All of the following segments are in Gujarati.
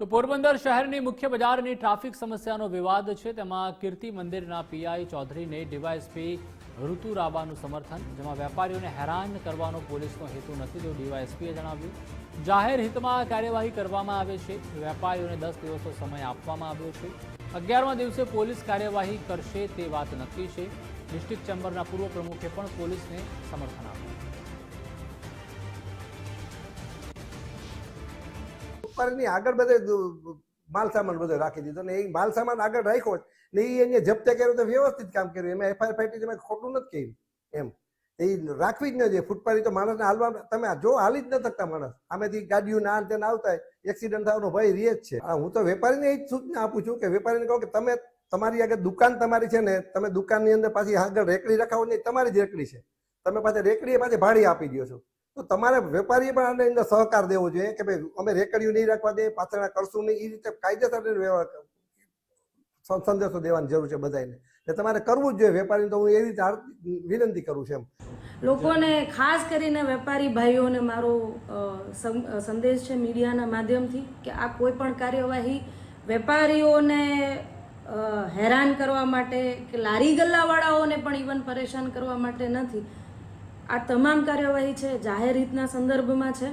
તો પોરબંદર શહેરની મુખ્ય બજારની ટ્રાફિક સમસ્યાનો વિવાદ છે. તેમાં કીર્તિ મંદિરના પીઆઈ ચૌધરીને ડીવાયએસપી ઋતુ રાબાનું સમર્થન, જેમાં વેપારીઓને હેરાન કરવાનો પોલીસનો હેતુ નથી તેવું ડીવાયએસપીએ જણાવ્યું. જાહેર હિતમાં કાર્યવાહી કરવામાં આવે છે. વેપારીઓને દસ દિવસનો સમય આપવામાં આવ્યો છે. અગિયારમા દિવસે પોલીસ કાર્યવાહી કરશે તે વાત નક્કી છે. ડિસ્ટ્રિક્ટ ચેમ્બરના પૂર્વ પ્રમુખે પણ પોલીસને સમર્થન આપ્યું. વેપારીની આગળ બધે માલ સામાન બધો રાખી દીધો ને એ માલ સામાન આગળ રાખ્યો ને એ એને જપ્તે કર્યો તો વ્યવસ્થિત કામ કર્યું. એમાં એફઆઈઆર ફાટી તમે ખોટું નથી કર્યું. એમ. એ રાખવી જ ન જોઈએ. ફૂટપાથી તો માણસને હાલવા તમે જો હાલી જ ન શકતા માણસ. આમેથી ગાડીઓ ના તેને આવતા એક્સિડન્ટ થવાનો ભય રહે જ છે. હા, તો વેપારીને એ જ સૂચના આપું છું કે વેપારીને કહો કે તમે તમારી આગળ દુકાન તમારી છે ને તમે દુકાનની અંદર પાછી આગળ રેકડી રખાવો નહીં તમારી જ રેકડી છે. તમે પાછી રેકડીએ પાછી ભાડી આપી દો છો. તો તમારે વેપારીએ પણ આને અંદર સહકાર દેવો જોઈએ કે ભાઈ, અમે રેકડીઓ નહીં રાખવા દે પાછળ કરશું નહીં એ રીતે કાયદેસર વ્યવહાર સંદેશો દેવાની જરૂર છે બધાને એટલે તમારે કરવું જ જોઈએ વેપારીને, તો હું એ રીતે વિનંતી કરું છું એમ. લોકોને ખાસ કરીને વેપારી ભાઈઓને મારો સંદેશ છે મીડિયાના માધ્યમથી કે આ કોઈ પણ કાર્યવાહી વેપારીઓને હેરાન કરવા માટે કે લારી ગલ્લાવાળાઓને પણ ઇવન પરેશાન કરવા માટે નથી. આ તમામ કાર્યવાહી છે જાહેર રીતના સંદર્ભમાં છે.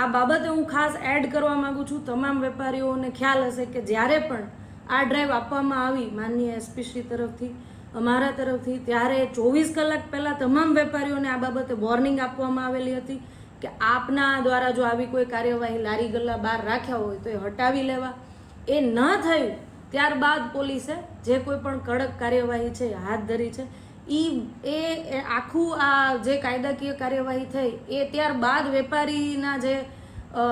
આ બાબતે હું ખાસ એડ કરવા માગું છું, તમામ વેપારીઓને ખ્યાલ હશે કે જ્યારે પણ આ ડ્રાઈવ આપવામાં આવી માનનીય એસપી તરફથી, અમારા તરફથી, ત્યારે ચોવીસ કલાક પહેલાં તમામ વેપારીઓને આ બાબતે વોર્નિંગ આપવામાં આવેલી હતી કે આપના દ્વારા જો આવી કોઈ કાર્યવાહી લારી ગલ્લા બહાર રાખ્યા હોય તો એ હટાવી લેવા. એ ન થયું, ત્યારબાદ પોલીસે જે કોઈ પણ કડક કાર્યવાહી છે હાથ ધરી છે. એ એ આખું આ જે કાયદાકીય કાર્યવાહી થઈ, એ ત્યારબાદ વેપારીના જે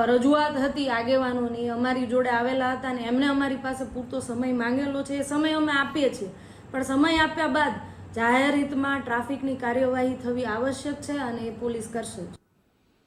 રજૂઆત હતી આગેવાનોની, અમારી જોડે આવેલા હતા ને એમને અમારી પાસે પૂરતો સમય માંગેલો છે, એ સમય અમે આપીએ છીએ. પણ સમય આપ્યા બાદ જાહેર હિતમાં ટ્રાફિકની કાર્યવાહી થવી આવશ્યક છે અને એ પોલીસ કરશે